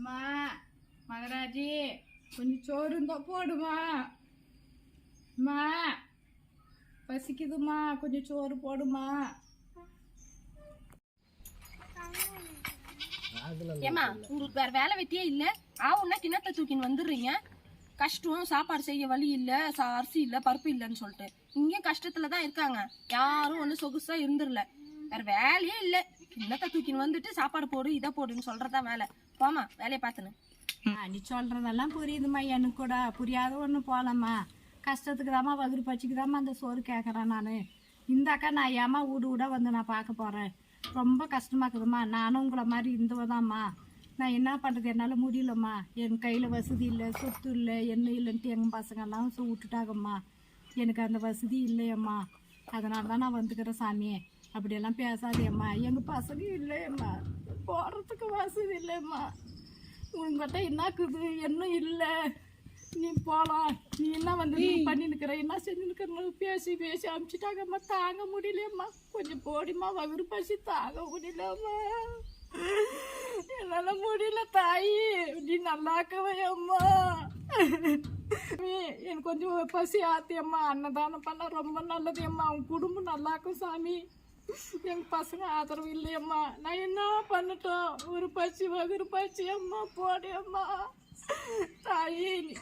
அம்மா மகராஜி கொஞ்சம் சோறு இருந்தா போடுமா? அம்மா பசிக்குதுமா கொஞ்சம் சோறு போடுமா? ஏமா உங்களுக்கு வேற வேலை வெட்டியே இல்ல? ஆவுன்னா கிணத்தை தூக்கின்னு வந்துடுறீங்க. கஷ்டம் சாப்பாடு செய்ய வழி இல்ல சா- அரிசி இல்ல பருப்பு இல்லைன்னு சொல்லிட்டு. இங்கேயும் கஷ்டத்துல தான் இருக்காங்க. யாரும் ஒண்ணு சொகுசா இருந்துடல. வேற வேலையே இல்ல. கிண்ணத்தை தூக்கின்னு வந்துட்டு சாப்பாடு போடு இதை போடுன்னு சொல்றதா வேலை. போமா வேலையை பார்த்துன்னு நீ சொல்றதெல்லாம் புரியுதும்மா எனக்கு கூட. புரியாத ஒன்று போகலம்மா கஷ்டத்துக்கு தாம்மா வகுறு பச்சிக்கு அந்த சோறு கேட்குறேன் நான். இந்த அக்கா நான் ஏமா வீடு வீட வந்து நான் பார்க்க போகிறேன் ரொம்ப கஷ்டமா இருக்குதும்மா. நானும் உங்களை மாதிரி இருந்தவதாம்மா நான் என்ன பண்ணுறது என்னால் முடியலம்மா. என் கையில் வசதி இல்லை சொத்து இல்லை என்ன இல்லைன்ட்டு எங்கள் பசங்கெல்லாம் சு- விட்டுட்டாங்கம்மா. எனக்கு அந்த வசதி இல்லையம்மா. அதனால தான் நான் வந்துக்கிறேன் சாமி அப்படியெல்லாம் பேசாதேம்மா. எங்கள் பசங்க இல்லையம்மா. போகிறதுக்கு வசதி இல்லைம்மா. உங்ககிட்ட என்னக்குது? என்ன இல்லை. நீ போகலாம் நீ என்ன வந்து நீ பண்ணி நிற்கிற என்ன செஞ்சு நிற்கிற பேசி பேசி அனுப்பிச்சிட்டாங்கம்மா தாங்க முடியலையம்மா. கொஞ்சம் போடிம்மா. வகுறு பசி தாங்க முடியலம்மா என்னால் முடியல தாயி. நீ நல்லாக்கவையம்மா. நீ எனக்கு கொஞ்சம் பசி ஆத்தியம்மா. அன்னதானம் பண்ண ரொம்ப நல்லது அம்மா உன் குடும்பம் நல்லாக்கும் சாமி. எங்க பசங்க ஆதரவு இல்லையம்மா. நான் என்ன பண்ணட்டும்? ஒரு பச்சி வகுறு பச்சி அம்மா போடியம்மா தாயி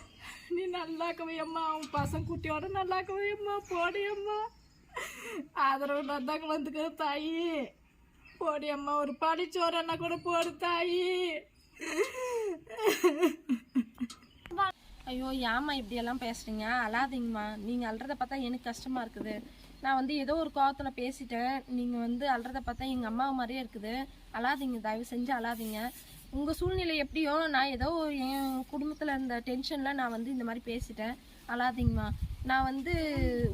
நீ- நல்லாக்கவே அம்மா. உன் பசங்க குட்டியோட நல்லாக்கவையம்மா போடி அம்மா. ஆதரவு நந்தாங்க வந்துக்கிற தாயி. போடி அம்மா. ஒரு படிச்சோரன்னா கூட போடு தாயி. ஐயோ ஏம்மா இப்படியெல்லாம் பேசுகிறீங்க பேசுறீங்க? அழாதீங்கம்மா. நீங்கள் அல்றத பார்த்தா எனக்கு கஷ்டமாக இருக்குது. நான் வந்து ஏதோ ஒரு கோவத்தில் பேசிட்டேன். நீங்கள் வந்து அழுறதை பார்த்தா எங்கள் அம்மா மாதிரியே இருக்குது. அழாதீங்க தயவு செஞ்சு அழாதீங்க. உங்கள் சூழ்நிலை எப்படியோ நான் ஏதோ என் குடும்பத்தில் இருந்த டென்ஷனில் நான் வந்து இந்த மாதிரி பேசிட்டேன். அழாதீங்கம்மா. நான் வந்து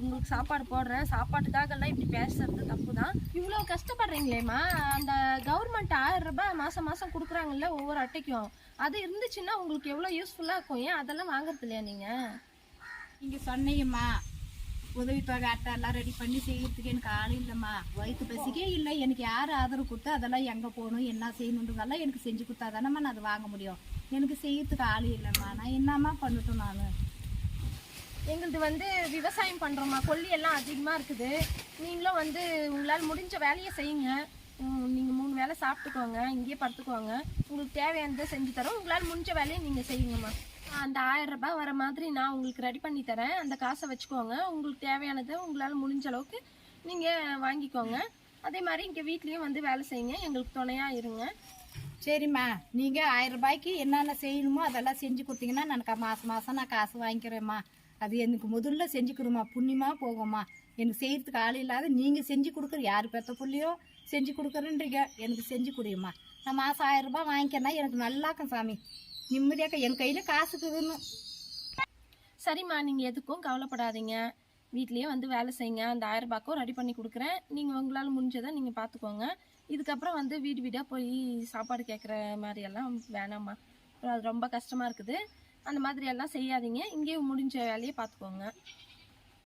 உங்களுக்கு சாப்பாடு போடுறேன். சாப்பாட்டுக்காகலாம் இப்படி பேசுறது தப்பு தான் இவ்வளோ கஷ்டப்படுறீங்களேம்மா. அந்த கவர்மெண்ட் ஆயிரம் ரூபாய் மாதம் மாதம் கொடுக்குறாங்கல்ல ஒவ்வொரு அட்டைக்கும். அது இருந்துச்சுன்னா உங்களுக்கு எவ்வளோ யூஸ்ஃபுல்லாக இருக்கும். ஏன் அதெல்லாம் வாங்குறது இல்லையா நீங்கள் நீங்கள் சொன்னீங்கம்மா. உதவித்தொகை அட்டை எல்லாம் ரெடி பண்ணி செய்யறதுக்கு எனக்கு ஆள் இல்லைம்மா. வயிற்று பசிக்கே இல்லை. எனக்கு யார் ஆதரவு கொடுத்து அதெல்லாம் எங்கே போகணும் என்ன செய்யணுன்றதெல்லாம் எனக்கு செஞ்சு கொடுத்தா தானேம்மா நான் அதை வாங்க முடியும். எனக்கு செய்யறதுக்கு ஆள் இல்லைம்மா. நான் என்னம்மா பண்ணட்டும் நான்? எங்களது வந்து விவசாயம் பண்ணுறோம்மா கொல்லி எல்லாம் அதிகமாக இருக்குது. நீங்களும் வந்து உங்களால் முடிஞ்ச வேலையை செய்யுங்க. நீங்கள் மூணு வேளை சாப்பிட்டுக்கோங்க இங்கேயே படுத்துக்கோங்க. உங்களுக்கு தேவையானதை செஞ்சு தரோம். உங்களால் முடிஞ்ச வேலையை நீங்கள் செய்யுங்கம்மா. அந்த ஆயிரம் ரூபாய் வர மாதிரி நான் உங்களுக்கு ரெடி பண்ணி தரேன். அந்த காசை வச்சுக்கோங்க. உங்களுக்கு தேவையானதை உங்களால் முடிஞ்ச அளவுக்கு நீங்கள் வாங்கிக்கோங்க. அதே மாதிரி இங்கே வீட்லேயும் வந்து வேலை செய்யுங்க. எங்களுக்கு துணையாக இருங்க. சரிம்மா. நீங்கள் ஆயிரம் ரூபாய்க்கு என்னென்ன செய்யணுமோ அதெல்லாம் செஞ்சு கொடுத்தீங்கன்னா நான் மாதம் மாதம் நான் காசு வாங்கிக்கிறேம்மா. அது எனக்கு முதல்ல செஞ்சு புண்ணியமாக போகும்மா. எனக்கு செய்கிறதுக்கு ஆள் இல்லாத நீங்கள் செஞ்சு கொடுக்குற யார் பெத்த புள்ளையோ செஞ்சு கொடுக்குறேன்றீங்க. எனக்கு செஞ்சு கொடுங்கம்மா நான் மாதம் ஆயிரம் ரூபாய் வாங்கிக்கிறேன்னா எனக்கு நல்லாக்கும் சாமி. நிம்மதியாக என் கையில் காசு இருக்குதுன்னு. சரிம்மா நீங்கள் எதுக்கும் கவலைப்படாதீங்க. வீட்லேயே வந்து வேலை செய்யுங்க. அந்த ஆயிரம் ரூபாய்க்கும் ரெடி பண்ணி கொடுக்குறேன். நீங்கள் உங்களால் முடிஞ்சதை நீங்கள் பார்த்துக்கோங்க இதுக்கப்புறம் வந்து வீடு வீடாக போய் சாப்பாடு கேட்குற மாதிரியெல்லாம் வேணாம்மா. அப்புறம் அது ரொம்ப கஷ்டமாக இருக்குது. அந்த மாதிரி எல்லாம் செய்யாதீங்க. இங்கேயே முடிஞ்ச வேலையை பார்த்துக்கோங்க